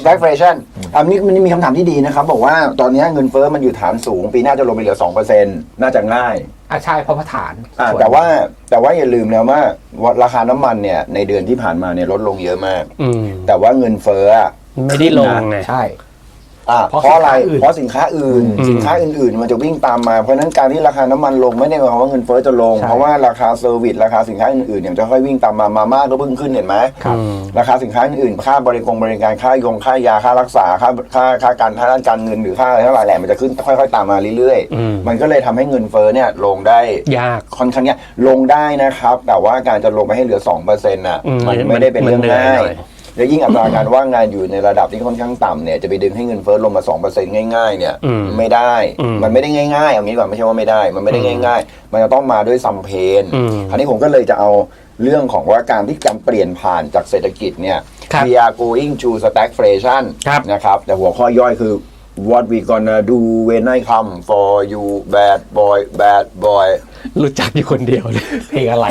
stagflation อันนี้มันมีคำถามที่ดีนะครับ บอกว่าตอนนี้เงินเฟ้อมันอยู่ฐานสูง ปีหน้าจะลงไปเหลือ 2%น่าจะง่ายอะใช่เพราะว่าฐานอ่าส่นแต่ว่าแต่ว่าอย่าลืมนะว่าว่าราคาน้ำมันเนี่ยในเดือนที่ผ่านมาเนี่ยลดลงเยอะมากอืมแต่ว่าเงินเฟ้ออะไม่ได้ลงไงใช่ อ่าเพเพราะราะอะไรสินค้าอื่น เพราะสินค้าอื่น อืมสินค้าอื่นๆ มันจะวิ่งตามมาเพราะฉะนั้นการที่ราคาน้ำมันลงไม่ได้หมายความว่าเงินเฟ้อจะลง ใช่เพราะว่าราคาเซอร์วิสราคาสินค้าอื่นๆเนี่ยจะค่อยวิ่งตามมามาม่าก็เพิ่งขึ้นเห็นไหมครับอืมราคาสินค้าอื่นๆค่าบริกรบริการค่ายงค่ายาค่ารักษาค่าค่าค่าการทางด้านการเงินหรือค่าอะไรทั้งหลายแหละมันจะขึ้นค่อยๆตามมาเรื่อยอืม มันก็เลยทำให้เงินเฟ้อเนี่ยลงได้ ยาก ค่อนข้างเนี่ยลงได้นะครับ แต่ว่าการจะลงไปให้เหลือ2%น่ะอืมมันมันไม่ได้เป็นเรื่องมันเหนื่อยง่ายหน่อย และยิ่งอัตราการว่างงานอยู่ในระดับที่ค่อนข้างต่ำเนี่ยจะไปดึงให้เงินเฟ้อลงมา2%ง่ายๆเนี่ยอืมไม่ได้อืมมันไม่ได้ง่ายๆอย่างนี้ก่อนไม่ใช่ว่าไม่ได้ มันไม่ได้ง่าย ๆ มันจะต้องมาด้วยซัมเพนอืมอันนี้ผมก็เลยจะเอาเรื่องของว่าการที่การเปลี่ยนผ่านจากเศรษฐกิจเนี่ย ครับ we are going to stagflation ครับ นะครับแต่หัวข้อย่อยคือ what we gonna do when I come for you bad boy bad boy รู้จักอยู่คนเดียวเลยเพลงอะไร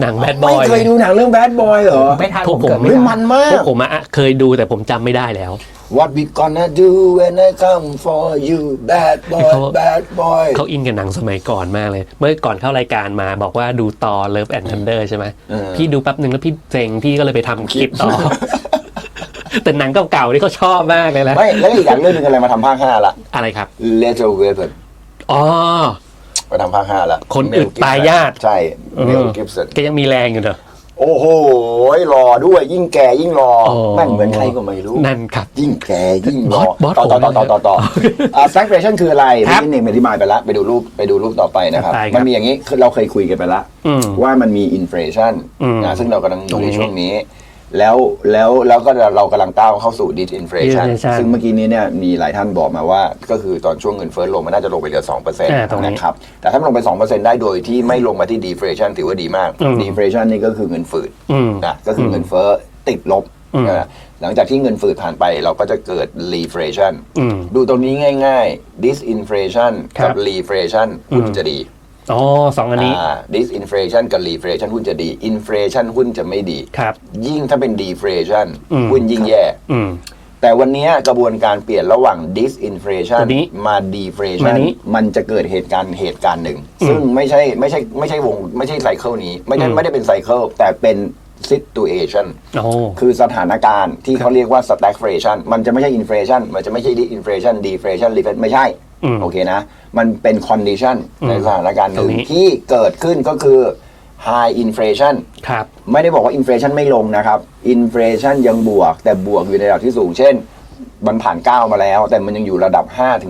หนังแบดบอไม่ยเคยดูหนังเรื่อง bad boy เหรอไม่ทันพวผกมผมเกิดไม่เฮ้ยทัมันนมากพวกผมอะเคยดูแต่ผมจำไม่ได้แล้ว What we gonna do when I come for you bad boy เขา bad boy เขาอินกับหนังสมัยก่อนมากเลย เมื่อก่อนเข้ารายการมาบอกว่าดูต่อ Love and Thunder ใช่ไหมเออพี่ดูแป๊บหนึ่งแล้วพี่เซ็งพี่ก็เลยไปทำคลิปต่อ แต่หนังเก่าๆนี่เขาชอบมากเลยนะไม่แล้วอีกอย่างเรื่องหนึงอะไรมาทำภาคห้าละอะไรครับ Little Weapon อ๋อมาทำภาคห้าละคนอึด Mel Gibson ตายญาติใช่เออเมลกิฟสันแกยังมีแรงอยู่เนอะโอ้โหรอด้วยยิ่งแก่ยิ่งรออ๋อแม่งเหมือนใครก็ไม่รู้นั่นครับยิ่งแก่ยิ่งรอบอสต่อต่อต่อผมต่อต่อต่ออ่า stagflation คืออะไรครัเมื่บอกี้เนี่ยอธิบายไปแล้วไปดูรูปไปดูรูปต่อไปนะครับไปครับมันมีอย่างนี้คือเราเคยคุยกันไปแล้วอืมว่ามันมี inflation อืมนะซึ่งเรากำลังอยู่ในตรงนี้ช่วงนี้ แล้วแล้วแล้วก็เรากำลังก้าวเข้าสู่ disinflation disinflation ซึ่งเมื่อกี้นี้เนี่ยมีหลายท่านบอกมาว่า ก็คือตอนช่วงเงินเฟ้อลงมันน่าจะลงไปเหลือ2%อ่าตรงนี้นะครับ แต่ถ้ามันลงไป 2%ได้โดยที่ไม่ลงมาที่ deflation ถือว่าดีมาก อืม deflation นี่ก็คือเงินฝืดอืม นะก็คือเงินเฟ้อติดลบอืม นะหลังจากที่เงินฝืดผ่านไปเราก็จะเกิด reflation อืม ดูตรงนี้ง่าย ๆ disinflation ครักับ บ reflation หุ้นจะดี อ๋อสองอันนี้อ่า disinflation กับ reflation หุ้นจะดี inflation หุ้นจะไม่ดี ครับ ยิ่งถ้าเป็น deflation อืมหุ้นยิ่งแย่ อืม แต่วันนี้กระบวนการเปลี่ยนระหว่าง disinflation ตัวนี้มามา deflation นี้มันจะเกิดเหตุการณ์เหตุการณ์หนึ่งอืมซึ่งไม่ใช่ไม่ใช่ไม่ใช่วงไม่ใช่ไซเคิลนี้ ไม่ได้อืม ไม่ได้เป็นไซเคิลแต่เป็น situation โอ้ คือสถานการณ์ที่เขาเรียกว่า stagflation มันจะไม่ใช่ inflation มันจะไม่ใช่ disinflation deflation reflation ไม่ใช่ อืม โอเคนะ มันเป็น condition อืมในสถานการณ์หนึ่งตรงนี้ ที่เกิดขึ้นก็คือ high inflation ครับ ไม่ได้บอกว่า inflation ไม่ลงนะครับ inflation ยังบวก แต่บวกอยู่ในระดับที่สูง เช่น มันผ่าน9มาแล้ว แต่มันยังอยู่ระดับ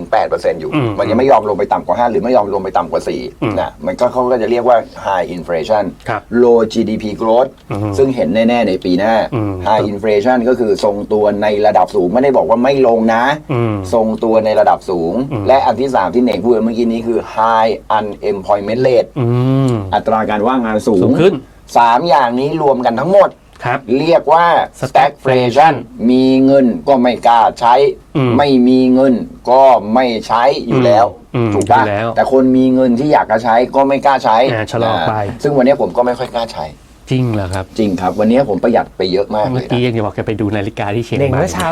5-8%อยู่อืมมันยังไม่ยอมลงไปต่ำกว่า5หรือไม่ยอมลงไปต่ำกว่าอืม4นะมันก็เขาก็จะเรียกว่า high inflation ครับ low GDP growth อืมซึ่งเห็นแน่ ๆ ในปีหน้าอืม high inflation ก็คือทรงตัวในระดับสูง ไม่ได้บอกว่าไม่ลงนะอืมทรงตัวในระดับสูงอืมและอันที่3ที่เน่งพูดเมื่อกี้นี้คือ high unemployment rate อืมอัตราการว่างงานสูสูงงขึ้นสามอย่างนี้รวมกันทั้งหมด ครับ เรียกว่า stagflation stagflation มีเงินก็ไม่กล้าใช้ อืมไม่มีเงินก็ไม่ใช้อยู่แล้วอืมถูกปะอยู่แล้วแต่คนมีเงินที่อยากจะใช้ก็ไม่กล้าใช้อ่าชะลอไปาซึ่งวันนี้ผมก็ไม่ค่อยกล้าใช้ จริงเหรอครับ จริงครับ วันนี้ผมประหยัดไปเยอะมากเลเมื่อยกี้นะยังจะบอกแกไปดูนาฬิกาที่เชียงเด่งใหม่เมื่อเช้า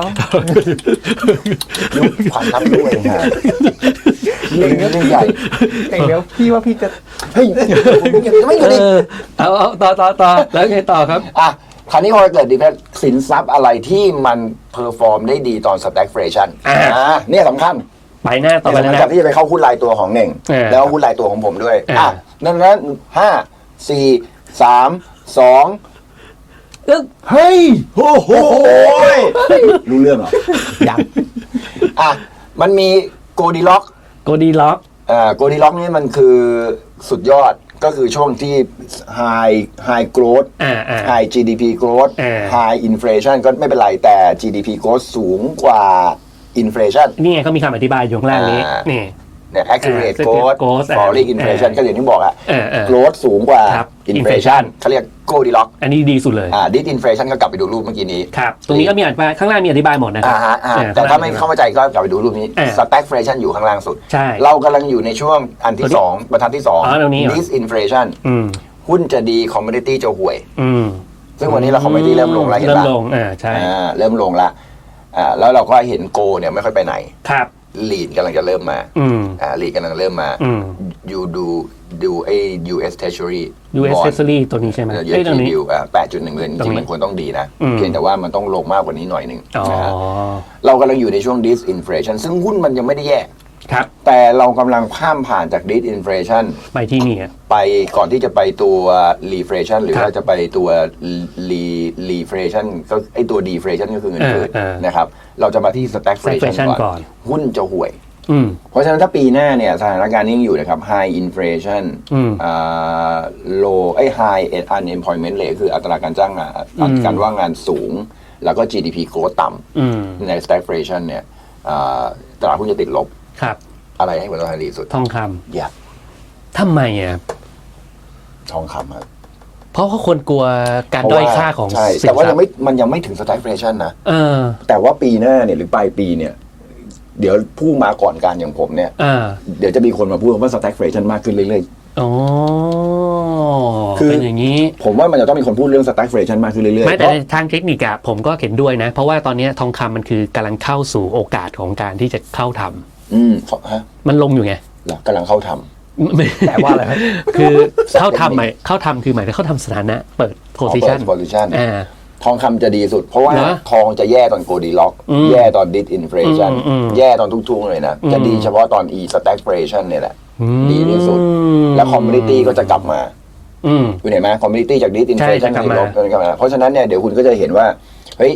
ลูกความลับด้วยฮะเรื่องนี้เรื่องใหญ่เด่งเดี๋ยวพี่ว่าพี่จะ เฮ้ยผมยังไม่อยู่เอดิอเอาเอาต่อต่อต่อแล้วไงต่อครับ อะ คราวนี้พอเกิดดีเพสินทรัพย์อะไรที่มันเพอร์ฟอร์มได้ดีตอน stagflation อ่า อ่าเนี่ยสำคัญ ไปหน้าต่อไปหแล้ลัวงนะจากที่จะไปเข้าหุ้นรายตัวของเน่ง เออแล้วก็หุ้นรายตัวของผมด้วยเอออ่ อะนั่นนั้นห้าสี่สามสองอึ๊กเฮ้ย โอ้โหรู้เรื่องเหรอยังอะมันมีโกดีล็อกโกดีล็อก อ่าโกดีล็อกนี่มันคือสุดยอด ก็คือช่วงที่ high high growth อ่าอ่า high GDP growth อ่า high inflation ก็ไม่เป็นไรแต่ GDP growth สูงกว่า inflation นี่ไงเขามีคำอธิบายอยู่ข้างล่างนี้อ่านี่ นี่ เนี่ย accurate อ่า growth growth อ่า falling inflation อ่าก็อย่างที่บอกอะ เออเออ growth สูงกว่า ครับ inflation inflation เขาเรียก Goldilocks อันนี้ดีสุดเลยอ่า disinflation ก็กลับไปดูรูปเมื่อกี้นี้ ครับ ตรงนี้ก็มีอธิบายข้างล่างมีอธิบายหมดนะครัอ่าฮะอ่าเออแต่ถ้าไม่ข้งล่ง เข้าใจก็กลับไปดูรูปนี้เออ stagflation อยู่ข้างล่างสุด ใช่ เรากำลังอยู่ในช่วงอันที่ตัวนี้สองบรรทัดที่สอง อ๋อตรงนี้เหรอ disinflation อืมหุ้นจะดี commodity จะห่วย อืมซึ่งวันนี้เรา commodity เริ่มลงแล้วเห็นเริ่มปะลงอ่าใช่อ่าเริ่มลงละอ่าแล้วเราก็เห็นโกเนี่ยไม่ค่อยไปไหน ครับ ลีดกำลังจะเริ่มมาอืมอ่าลีดกำลังเริ่มมาอืมอยู่ดูดูไอ้ US Treasury US bond Treasury ตัวนี้ใช่ไหมเออเอ้ยตรงนี้ดิวอ่าแปดจุดหนึ่งเจตรงริงนี้ๆมันควรต้องดีนะอืมเพียงแต่ว่ามันต้องลงมากกว่านี้หน่อยหนึ่งอ๋อนะฮะเรากำลังอยู่ในช่วง disinflation ซึ่งหุ้นมันยังไม่ได้แย่ ครับ แต่เรากำลังข้ามผ่านจาก disinflation ไปที่นี่อะ ไปก่อนที่จะไปตัว reflation หรือครับว่าจะไปตัว re reflation ก็ไอตัว deflation ก็คือเงินเฟ้อเออเออนะครับ เราจะมาที่ stagflation stagflation ก่ก่ออน น หุ้นจะห่วย อืม เพราะฉะนั้นถ้าปีหน้าเนี่ยสถานการณ์นี้ยังอยู่นะครับ high inflation อืมอ่า low ไอ้ high unemployment rate คืออัตราการจ้างงานอืมการว่างงานสูง แล้วก็ GDP growth ต่อืมำใน stagflation เนี่ยอ่าตลาดหุ้นจะติดลบ ครับ อะไรให้ผลตอบแทนดีสุดทองคอยากำทำไมอะทองคำครับเพราะเขาคนกลัวการด้อยค่าของใช่สินแต่ว่าทรัยัพงย์ไม่มันยังไม่ถึง stagflation นะ เออแต่ว่าปีหน้าเนี่ยหรือปลายปีเนี่ย เดี๋ยวผู้มาก่อนการอย่างผมเนี่ย อ่าเดี๋ยวจะมีคนมาพูดว่า stagflation มากขึ้นเรื่อย อ๋อคือ เป็นอย่างนี้ ๆ ผมว่ามันจะต้องมีคนพูดเรื่อง stagflation มากขึ้นเรื่อยๆไม่แต่เพราะในทางเทคนิคอะผมก็เห็นด้วยนะ เพราะว่าตอนนี้ทองคำมันคือกำลังเข้าสู่โอกาสของการที่จะเข้าทำ อืมเขาฮะมันลงอยู่ไงเหรอกำลังเข้าทำไม่แปลว่าอะไรครับ คือเข้าทำหมายเข้าทำคือหมายถึงเข้าทำสถานะ เปิดโพซิชันโพซิชันอ่า ทองคำจะดีสุด เพราะว่าเหรอทองจะแย่ตอนโกดีล็อกอืมแย่ตอนดิสอินฟลชันอืมอืมแย่ตอนทุกๆเลยนะ จะดีเฉพาะตอน e stagflation เนี่ยแหละดีที่สุด แล้วคอมมูนิตี้ก็จะกลับมา อืม คุณเห็นไหมคอมมูนิตี้จากดิสอินฟลชันใช่จะกลับในมา ลบจะกลับมาเพราะฉะนั้นเนี่ยเดี๋ยวคุณก็จะเห็นว่า เฮ้ย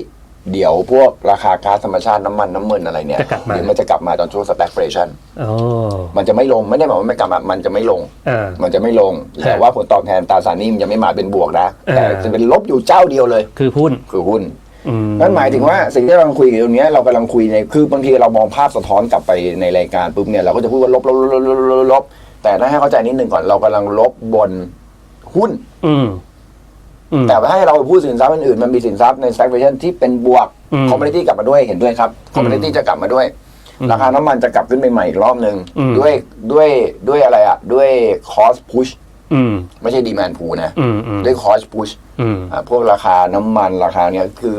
เดี๋ยวพวกราคาก๊าซธรรมชาติน้ำมันน้ำมันอะไรเนี่ยจะกลับมา เดี๋ยวมันจะกลับมาตอนช่วง stagflation โอ้มันจะไม่ลงไม่ได้หมายว่าไม่กลับมามันจะไม่ลง อ่า มันจะไม่ลงครับแต่ว่าผลตอบแทนตราสารหนี้มันยังไม่มาเป็นบวกนะเออแต่จะเป็นลบอยู่เจ้าเดียวเลย คือหุ้นคือหุ้น อืม นั่นหมายถึงว่าสิ่งที่เรากำลังคุยกันตรงเนี้ยเรากำลังคุยในคือบางทีเรามองภาพสะท้อนกลับไปในรายการปุ๊บเนี่ยเราก็จะพูดว่าลบลบลบลบลบลบลบแต่ถ้าให้เข้าใจนิดนึงก่อนเรากำลังลบบนหุ้น อืมอืม แต่ถ้าให้เราพูดสินทรัพย์อื่นๆมันมีสินทรัพย์ใน stagflation ที่เป็นบวกอืมคอมมูนิตี้กลับมาด้วยเห็นด้วยครับคอมมูนิตี้จะกลับมาด้วยอืมราคาน้ำมันจะกลับขึ้นไปใหม่อีกรอบหนึ่งอืมด้วยด้วยด้วยอะไรอะ ด้วย cost push อืมไม่ใช่ demand pull นะอืมอืมด้วย cost push อืมอ่าพวกราคาน้ำมันราคาเนี้ยคือ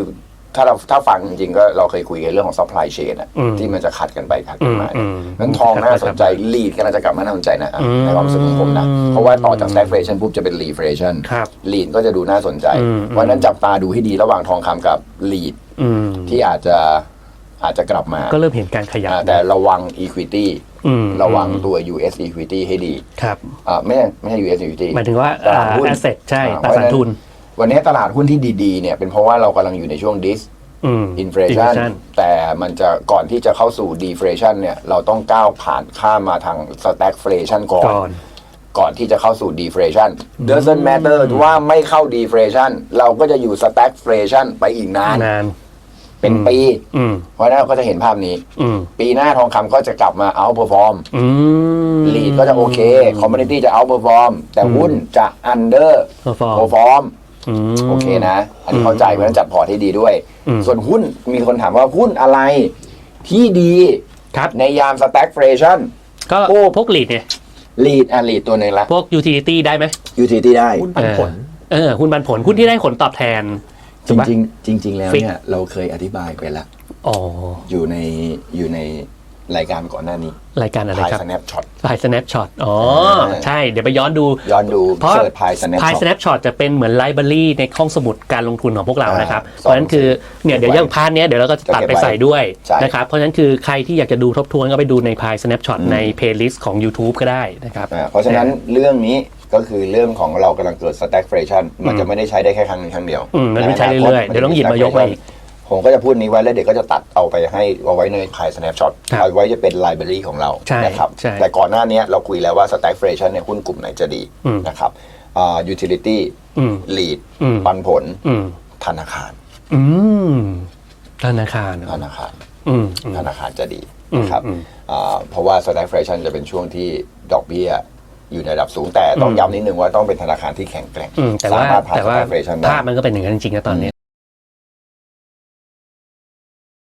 ถ้าเราถ้าฟังจริงๆก็เราเคยคุยกันเรื่องของ supply chain อะอืมที่มันจะขัดกันไปขัดกันมาอืมนั้นทองน่าสนใจ lead ก็น่าจะกลับมาน่าสนใจนะอะอืมในความรู้สึกของผมนะ เพราะว่าต่อจาก stagflation ปุ๊บจะเป็น reflation ครับ lead ก็จะดูน่าสนใจอืมเพราะฉะนั้นจับตาดูให้ดีระหว่างทองคำกับ lead อืมที่อาจจะอาจจะกลับมา ก็เริ่มเห็นการขยับอ่าแต่ระวัง equity อืมระวังตัว US equity ให้ดี ครับอ่าไม่ใช่ไม่ใช่ US equity หมายถึงว่าตลาดหุ้นแอสเซทใช่อ่าตราสารทุน วันนี้ตลาดหุ้นที่ดีๆเนี่ยเป็นเพราะว่าเรากำลังอยู่ในช่วง dis อืม inflation แต่มันจะก่อนที่จะเข้าสู่ deflation เนี่ยเราต้องก้าวผ่านข้ามมาทาง stagflation ก่อนก่อน ก่อนที่จะเข้าสู่ deflation doesn't matter ว่าไม่เข้า deflation เราก็จะอยู่ stagflation ไปอีกนานนานเป็นปีอืมเพราะฉะนั้นเราก็จะเห็นภาพนี้อืมปีหน้าทองคำก็จะกลับมา outperform อืมลีดก็จะโอเค community จะ outperform แต่หุ้นจะ under perform perform อืม โอเคนะ อันนี้เข้าใจเพราะฉะนั้นจัดพอร์ตให้ดีด้วยอืมส่วนหุ้นมีคนถามว่าหุ้นอะไรที่ดีครับในยาม stagflation ก็โอ้พวกลีดเนี่ย lead อะ lead ตัวหนึ่งละพวก utility ได้ไหม utility ได้หุ้นปันผลเออหุ้นปันผลหุ้นที่ได้ผลตอบแทนจถูกปะริงๆจริง ๆ แล้วฟิกเนี่ยเราเคยอธิบายไปแล้วอ๋ออยู่ในอยู่ใน รายการก่อนหน้านี้รายการอะไรพายครับ snapshot พาย snapshot อ๋อ ใช่ เดี๋ยวไปย้อนดู ย้อนดูเพราะเสิร์ชพายพาย snapshot snapshot จะเป็นเหมือนไลบรารีในห้องสมุดการลงทุนของพวกเรานะครับอ่าเพราะฉะนั้นคือเนี่ยเดี๋ยวอย่างพาร์ทเนี้ยเดี๋ยวเราก็จะตัดไปใส่ด้วยใช่นะครับ เพราะฉะนั้นคือใครที่อยากจะดูทบทวนก็ไปดูในพาย snapshot ใน playlist ของ YouTube ก็ได้นะครับอ่าเพราะฉะนั้นเรื่องนี้ก็คือเรื่องของเรากำลังเกิด stagflation มันจะไม่ได้ใช้ได้แค่ครั้งหนึงครั้งเดียวอืมมันต้องใช้เรื่อยๆเดี๋ยวต้องหยิบมายกมาอีก ผมก็จะพูดนี้ไว้แล้วเด็กก็จะตัดเอาไปให้เอาไว้ในพาย snapshot ครับเอาไว้จะเป็น library ของเราใช่นะครับ ใช่แต่ก่อนหน้านี้เราคุยแล้วว่า stagflation เนี่ยหุ้นกลุ่มไหนจะดีอืมนะครับอ่า utility อืม lead อืม ปันผลอืม ธนาคาร อืมธนาคารธนาคาร อืมอืม ธนาคารจะดีนะครับอืมอ่าเพราะว่า stagflation จะเป็นช่วงที่ดอกเบี้ยอยู่ในระดับสูงแต่ต้องอืมย้ำนิดนึงว่าต้องเป็นธนาคารที่แข็งแกร่งอืมแต่ว่าสามารถผ่าน แต่ว่า stagflation ได้ ภาพมันก็เป็นอย่างนั้นจริงๆนะตอนนี้